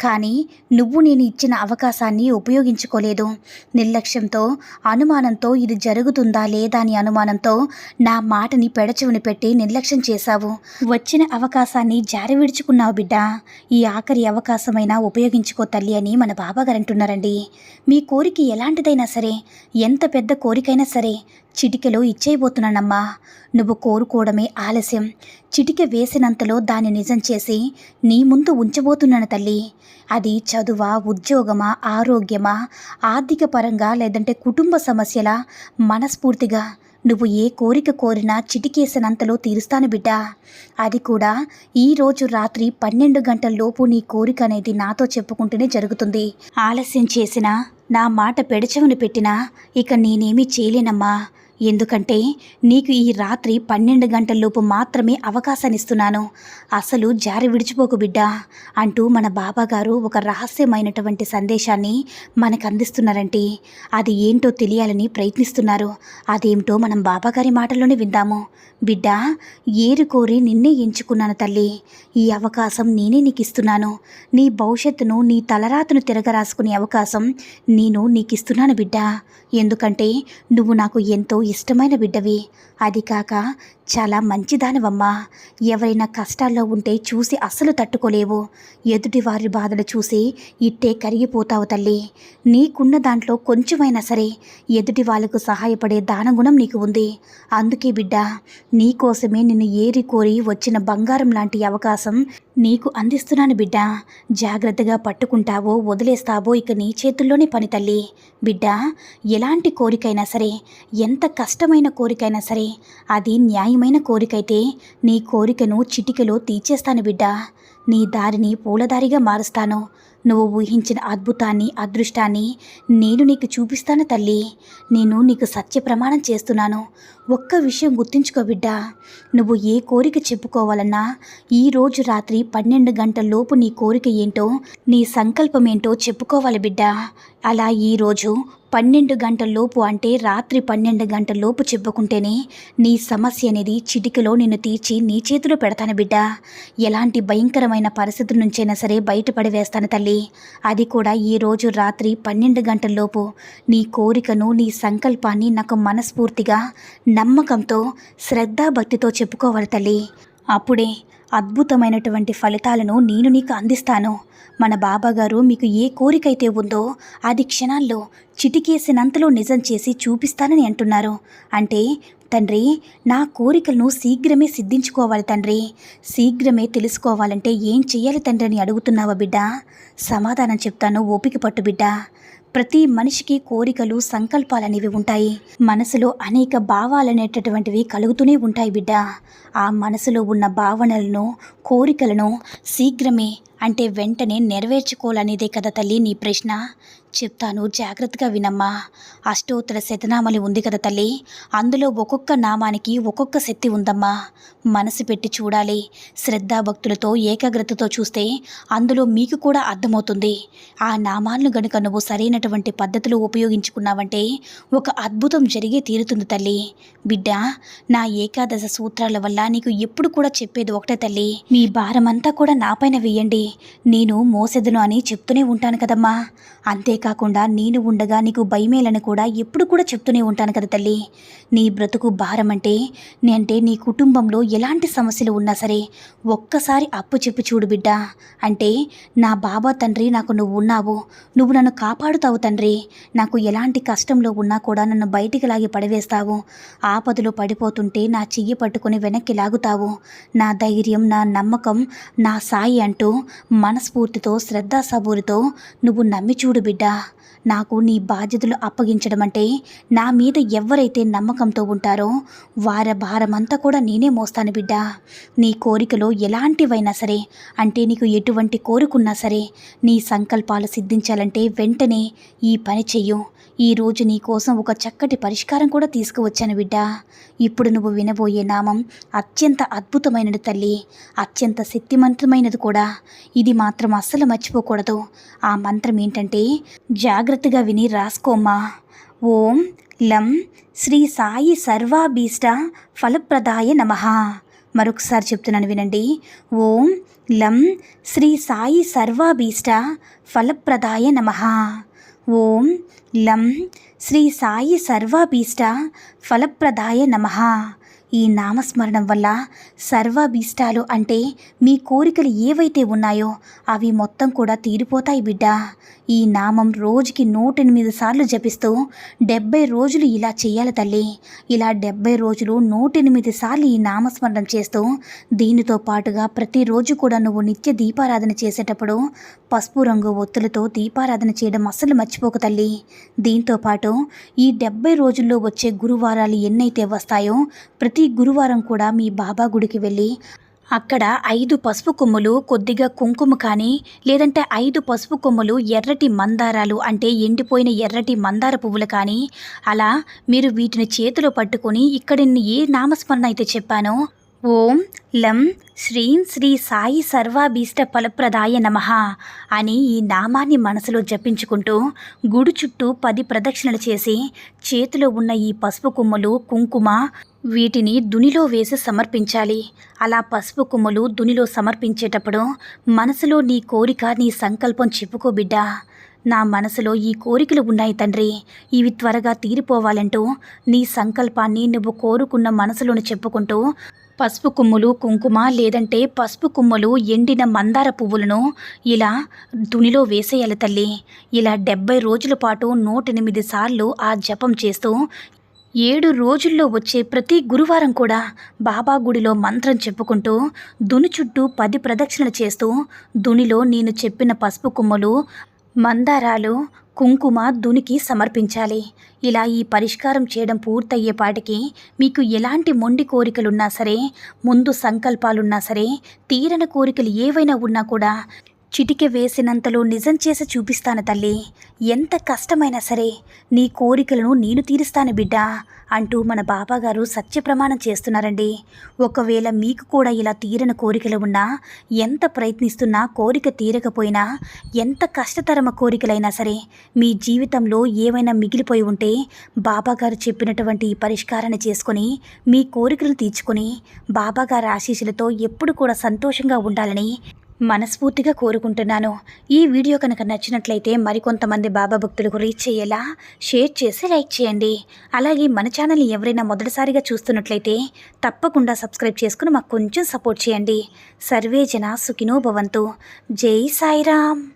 కానీ నువ్వు నేను ఇచ్చిన అవకాశాన్ని ఉపయోగించుకోలేదు. నిర్లక్ష్యంతో అనుమానంతో ఇది జరుగుతుందా లేదా అని అనుమానంతో నా మాటని పెడచెవిని పెట్టి నిర్లక్ష్యం చేశావు. వచ్చిన అవకాశాన్ని జారవిడుచుకున్నావు బిడ్డ. ఈ ఆఖరి అవకాశమైనా ఉపయోగించుకో తల్లి అని మన బాబాగారు అంటున్నారండి. మీ కోరిక ఎలాంటిదైనా సరే ఎంత పెద్ద కోరికైనా సరే చిటికెలో ఇచ్చేయబోతున్నానమ్మా. నువ్వు కోరుకోవడమే ఆలస్యం. చిటిక వేసినంతలో దాన్ని నిజం చేసి నీ ముందు ఉంచబోతున్నాను తల్లి. అది చదువా ఉద్యోగమా ఆరోగ్యమా ఆర్థిక పరంగా లేదంటే కుటుంబ సమస్యల? మనస్ఫూర్తిగా. నువ్వు ఏ కోరిక కోరినా చిటికేసినంతలో తీరుస్తాను బిడ్డ. అది కూడా ఈరోజు రాత్రి పన్నెండు గంటల లోపు నీ కోరిక అనేది నాతో చెప్పుకుంటూనే జరుగుతుంది. ఆలస్యం చేసినా నా మాట పెడచవని పెట్టినా ఇక నేనేమీ చేయలేనమ్మా. ఎందుకంటే నీకు ఈ రాత్రి పన్నెండు గంటల్లోపు మాత్రమే అవకాశాన్ని ఇస్తున్నాను అసలు జారి విడిచిపోకు బిడ్డ అంటూ మన బాబాగారు ఒక రహస్యమైనటువంటి సందేశాన్ని మనకు అందిస్తున్నారంటే అది ఏంటో తెలియాలని ప్రయత్నిస్తున్నారు. అదేమిటో మనం బాబాగారి మాటల్లోనే విందాము. బిడ్డా ఏరు కోరి నిన్నే ఎంచుకున్నాను తల్లి. ఈ అవకాశం నేనే నీకు ఇస్తున్నాను నీ భవిష్యత్తును నీ తలరాతను తిరగరాసుకునే అవకాశం నేను నీకు ఇస్తున్నాను బిడ్డ. ఎందుకంటే నువ్వు నాకు ఎంతో ఇష్టమైన బిడ్డవి. అది కాక చాలా మంచిదానివమ్మా. ఎవరైనా కష్టాల్లో ఉంటే చూసి అస్సలు తట్టుకోలేవు. ఎదుటి వారి బాధలు చూసి ఇట్టే కరిగిపోతావు తల్లి. నీకున్న దాంట్లో కొంచెమైనా సరే ఎదుటి వాళ్ళకు సహాయపడే దానగుణం నీకు ఉంది. అందుకే బిడ్డ నీకోసమే నిన్ను ఏరి కోరి వచ్చిన బంగారం లాంటి అవకాశం నీకు అందిస్తున్నాను బిడ్డ. జాగ్రత్తగా పట్టుకుంటావో వదిలేస్తావో ఇక నీ చేతుల్లోనే పని తల్లి. బిడ్డ ఎలాంటి కోరికైనా సరే ఎంత కష్టమైన కోరికైనా సరే అది న్యాయమైన కోరికైతే నీ కోరికను చిటికలో తీర్చేస్తాను బిడ్డ. నీ దారిని పూలదారిగా మారుస్తాను. నువ్వు ఊహించిన అద్భుతాన్ని అదృష్టాన్ని నేను నీకు చూపిస్తాను తల్లి. నేను నీకు సత్య ప్రమాణం చేస్తున్నాను. ఒక్క విషయం గుర్తుంచుకో బిడ్డా. నువ్వు ఏ కోరిక చెప్పుకోవాలన్నా ఈ రోజు రాత్రి పన్నెండు గంటల లోపు నీ కోరిక ఏంటో నీ సంకల్పం ఏంటో చెప్పుకోవాలి బిడ్డా. అలా ఈరోజు పన్నెండు గంటల్లోపు అంటే రాత్రి పన్నెండు గంటల్లోపు చెప్పుకుంటేనే నీ సమస్య అనేది చిటికలో నిన్ను తీర్చి నీ చేతిలో పెడతాను బిడ్డ. ఎలాంటి భయంకరమైన పరిస్థితుల నుంచైనా సరే బయటపడి వేస్తాను తల్లి. అది కూడా ఈ రోజు రాత్రి పన్నెండు గంటల్లోపు. నీ కోరికను నీ సంకల్పాన్ని నాకు మనస్ఫూర్తిగా నమ్మకంతో శ్రద్ధాభక్తితో చెప్పుకోవాలి తల్లి. అప్పుడే అద్భుతమైనటువంటి ఫలితాలను నేను నీకు అందిస్తాను. మన బాబాగారు మీకు ఏ కోరికైతే ఉందో అది క్షణాల్లో చిటికేసినంతలో నిజం చేసి చూపిస్తానని అంటున్నారు. అంటే తండ్రి నా కోరికలను శీఘ్రమే సిద్ధించుకోవాలి తండ్రి. శీఘ్రమే తెలుసుకోవాలంటే ఏం చెయ్యాలి తండ్రి అని అడుగుతున్నావా బిడ్డ? సమాధానం చెప్తాను ఓపిక పట్టు బిడ్డ. ప్రతి మనిషికి కోరికలు సంకల్పాలు అనేవి ఉంటాయి. మనసులో అనేక భావాలనేటటువంటివి కలుగుతూనే ఉంటాయి బిడ్డ. ఆ మనసులో ఉన్న భావనలను కోరికలను శీఘ్రమే అంటే వెంటనే నెరవేర్చుకోవాలనేదే కదా తల్లి నీ ప్రశ్న? చెప్తాను. జాగ్రత్తగా వినమ్మా. అష్టోత్తర శతనామలి ఉంది కదా తల్లి. అందులో ఒక్కొక్క నామానికి ఒక్కొక్క శక్తి ఉందమ్మా. మనసు పెట్టి చూడాలి. శ్రద్ధాభక్తులతో ఏకాగ్రతతో చూస్తే అందులో మీకు కూడా అర్థమవుతుంది. ఆ నామాలను గనుక నువ్వు సరైనటువంటి పద్ధతిలో ఉపయోగించుకున్నావంటే ఒక అద్భుతం జరిగే తీరుతుంది తల్లి. బిడ్డ నా ఏకాదశ సూత్రాల వల్ల నీకు ఎప్పుడు కూడా చెప్పేది ఒకటే తల్లి. మీ భారమంతా కూడా నాపైన వేయండి. నేను మోసెదను అని చెప్తూనే ఉంటాను కదమ్మా. అంతే అంతేకాకుండా నేను ఉండగా నీకు భయమేలని కూడా ఎప్పుడు కూడా చెప్తూనే ఉంటాను కదా తల్లి. నీ బ్రతుకు భారం అంటే నీ అంటే నీ కుటుంబంలో ఎలాంటి సమస్యలు ఉన్నా సరే ఒక్కసారి అప్పు చెప్పి చూడు బిడ్డ. అంటే నా బాబా తండ్రి నాకు నువ్వు ఉన్నావు. నువ్వు నన్ను కాపాడుతావు తండ్రి. నాకు ఎలాంటి కష్టంలో ఉన్నా కూడా నన్ను బయటికి లాగి పడవేస్తావు. ఆపదలో పడిపోతుంటే నా చెయ్యి పట్టుకొని వెనక్కి లాగుతావు. నా ధైర్యం నా నమ్మకం నా సాయి అంటూ మనస్ఫూర్తితో శ్రద్ధాసబూరితో నువ్వు నమ్మి చూడు బిడ్డ. あ నాకు నీ బాధ్యతలు అప్పగించడం అంటే నా మీద ఎవరైతే నమ్మకంతో ఉంటారో వారి భారమంతా కూడా నేనే మోస్తాను బిడ్డ. నీ కోరికలో ఎలాంటివైనా సరే అంటే నీకు ఎటువంటి కోరుకున్నా సరే నీ సంకల్పాలు సిద్ధించాలంటే వెంటనే ఈ పని చెయ్యు. ఈరోజు నీ కోసం ఒక చక్కటి పరిష్కారం కూడా తీసుకువచ్చాను బిడ్డ. ఇప్పుడు నువ్వు వినబోయే నామం అత్యంత అద్భుతమైనది తల్లి. అత్యంత శక్తిమంతమైనది కూడా. ఇది మాత్రం అస్సలు మర్చిపోకూడదు. ఆ మంత్రం ఏంటంటే జా జాగ్రత్తగా విని రాసుకోమా ఓం లం శ్రీ సాయి సర్వాభీష్ట ఫలప్రదాయ నమః. మరొకసారి చెప్తున్నాను వినండి. ఓం లం శ్రీ సాయి సర్వాభీష్ట ఫలప్రదాయ నమః. ఓం లం శ్రీ సాయి సర్వాభీష్ట ఫలప్రదాయ నమః. ఈ నామస్మరణం వల్ల సర్వాభీష్టాలు అంటే మీ కోరికలు ఏవైతే ఉన్నాయో అవి మొత్తం కూడా తీరిపోతాయి బిడ్డ. ఈ నామం రోజుకి నూట ఎనిమిది సార్లు జపిస్తూ డెబ్బై రోజులు ఇలా చేయాలి తల్లి. ఇలా డెబ్బై రోజులు నూటెనిమిది సార్లు ఈ నామస్మరణం చేస్తూ దీనితో పాటుగా ప్రతిరోజు కూడా నువ్వు నిత్య దీపారాధన చేసేటప్పుడు పసుపు రంగు ఒత్తులతో దీపారాధన చేయడం అస్సలు మర్చిపోక తల్లి. దీంతో పాటు ఈ డెబ్బై రోజుల్లో వచ్చే గురువారాలు ఎన్నైతే వస్తాయో ప్రతి ప్రతి గురువారం కూడా మీ బాబా గుడికి వెళ్ళి అక్కడ ఐదు పసుపు కొమ్ములు కొద్దిగా కుంకుమ కానీ లేదంటే ఐదు పసుపు కొమ్ములు ఎర్రటి మందారాలు అంటే ఎండిపోయిన ఎర్రటి మందార పువ్వులు కానీ అలా మీరు వీటిని చేతిలో పట్టుకొని ఇక్కడ నేను ఏ నామస్మరణ అయితే చెప్పానో ఓం లం శ్రీం శ్రీ సాయి సర్వాభీష్ట ఫలప్రదాయ నమః అని ఈ నామాన్ని మనసులో జపించుకుంటూ గుడి చుట్టూ పది ప్రదక్షిణలు చేసి చేతిలో ఉన్న ఈ పసుపు కొమ్ములు కుంకుమ వీటిని దునిలో వేసి సమర్పించాలి. అలా పసుపు కొమ్ములు దునిలో సమర్పించేటప్పుడు మనసులో నీ కోరిక నీ సంకల్పం చెప్పుకో బిడ్డా. నా మనసులో ఈ కోరికలు ఉన్నాయి తండ్రి. ఇవి త్వరగా తీరిపోవాలంటూ నీ సంకల్పాన్ని నువ్వు కోరుకున్న మనసులోని చెప్పుకుంటూ పసుపు కొమ్ములు కుంకుమ లేదంటే పసుపు కుమ్ములు ఎండిన మందార పువ్వులను ఇలా దునిలో వేసేయాలి తల్లి. ఇలా డెబ్బై రోజుల పాటు నూట ఎనిమిది సార్లు ఆ జపం చేస్తూ ఏడు రోజుల్లో వచ్చే ప్రతి గురువారం కూడా బాబా గుడిలో మంత్రం చెప్పుకుంటూ దుని చుట్టూ పది ప్రదక్షిణలు చేస్తూ దునిలో నేను చెప్పిన పసుపు కొమ్మలు మందారాలు కుంకుమ దునికి సమర్పించాలి. ఇలా ఈ పరిష్కారం చేయడం పూర్తయ్యేపాటికి మీకు ఎలాంటి మొండి కోరికలున్నా సరే ముందు సంకల్పాలున్నా సరే తీరని కోరికలు ఏవైనా ఉన్నా కూడా చిటికె వేసినంతలో నిజం చేసి చూపిస్తాను తల్లి. ఎంత కష్టమైనా సరే నీ కోరికలను నేను తీరుస్తాను బిడ్డ అంటూ మన బాబాగారు సత్యప్రమాణం చేస్తున్నారండి. ఒకవేళ మీకు కూడా ఇలా తీరని కోరికలు ఉన్నా ఎంత ప్రయత్నిస్తున్నా కోరిక తీరకపోయినా ఎంత కష్టతరమ కోరికలైనా సరే మీ జీవితంలో ఏమైనా మిగిలిపోయి ఉంటే బాబాగారు చెప్పినటువంటి ఈ పరిష్కారాన్ని చేసుకొని మీ కోరికలను తీర్చుకొని బాబాగారి ఆశీస్సులతో ఎప్పుడు కూడా సంతోషంగా ఉండాలని మనస్ఫూర్తిగా కోరుకుంటున్నాను. ఈ వీడియో కనుక నచ్చినట్లయితే మరికొంతమంది బాబా భక్తులకు రీచ్ అయ్యేలా షేర్ చేసి లైక్ చేయండి. అలాగే మన ఛానల్ని ఎవరైనా మొదటిసారిగా చూస్తున్నట్లయితే తప్పకుండా సబ్స్క్రైబ్ చేసుకుని మాకు కొంచెం సపోర్ట్ చేయండి. సర్వే జన సుఖినో భవంతు. జై సాయిరామ్.